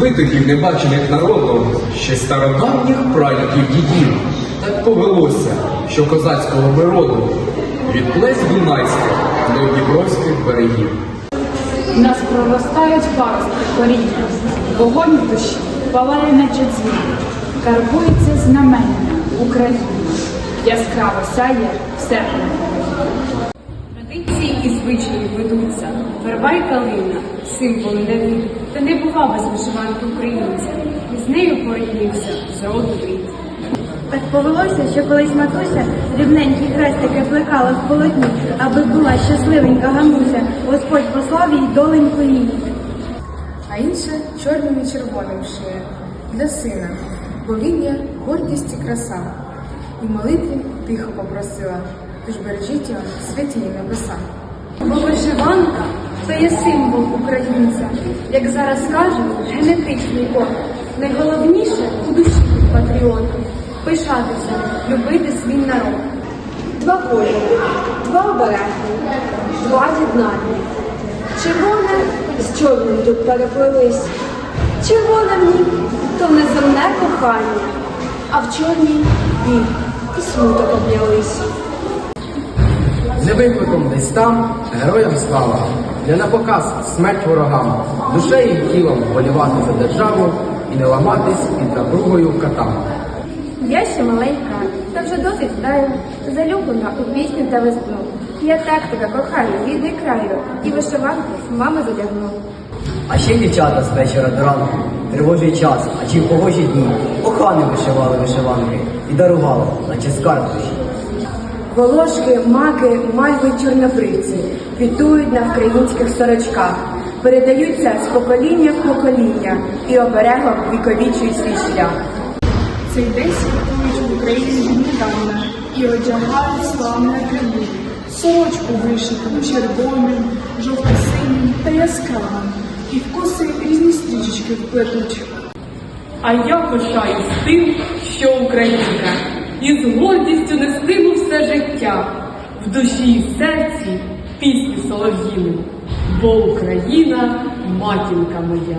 таких небачених народом, ще стародавніх прадідів дідів. Так повелося, що козацького ми роду від плеч Дунайських до Дніпровських берегів. Нас проростають паростки коріння, вогонь в душі палає наче дзвін, карбується знамення України, яскраво сяє в серпні. Традиції і звичаї ведуться, верба й калина, символи давні, та не бува без вишиванки українця, і з нею поріднився з роду в. Так повелося, що колись матуся дрібненькі хрестики плекала в полотні, аби була щасливенька гамуся, Господь послав їй доленьку її. а інше чорним і червоним шиє для сина, бо він є гордість і краса. І молитві тихо попросила, тож бережіть його святі небеса. Бо вишиванка це є символ українця, як зараз кажуть, генетичний код. Найголовніше у душі патріота пишатися, любити свій народ. Два кольори, два обереги, два єднання. Червоне з чорним тут переплились. Червоне в ній то неземне кохання, а в чорній біль і смуток обнялись. Викликом десь там героям слава, не на показ смерть ворогам, душею і тілом болівати за державу і не ламатись під напругою катам. Я ще маленька, та вже досить знаю, залюблена у пісню та весну. Я так тебе кохаю, рідний краю, і вишиванку мами задягну. А ще дівчата з вечора до ранку, тривожий час, а чи в погожі дні, кохани вишивали вишиванки і дарували, наче скарб душі. Волошки, маки, мальви, чорнобривці квітують на українських сорочках, передаються з покоління в покоління і оберегом віковічують свій шлях. Цей день святкують в Україні віднедавна і одягають славне країни. Сорочку вишиту червоним, жовто-синім та яскравим, і в коси різні стрічечки вплетуть. А я пишаюсь тим, що українка, і з гордістю нестиму все життя, в душі і серці пісні солов'їни, бо Україна матінка моя.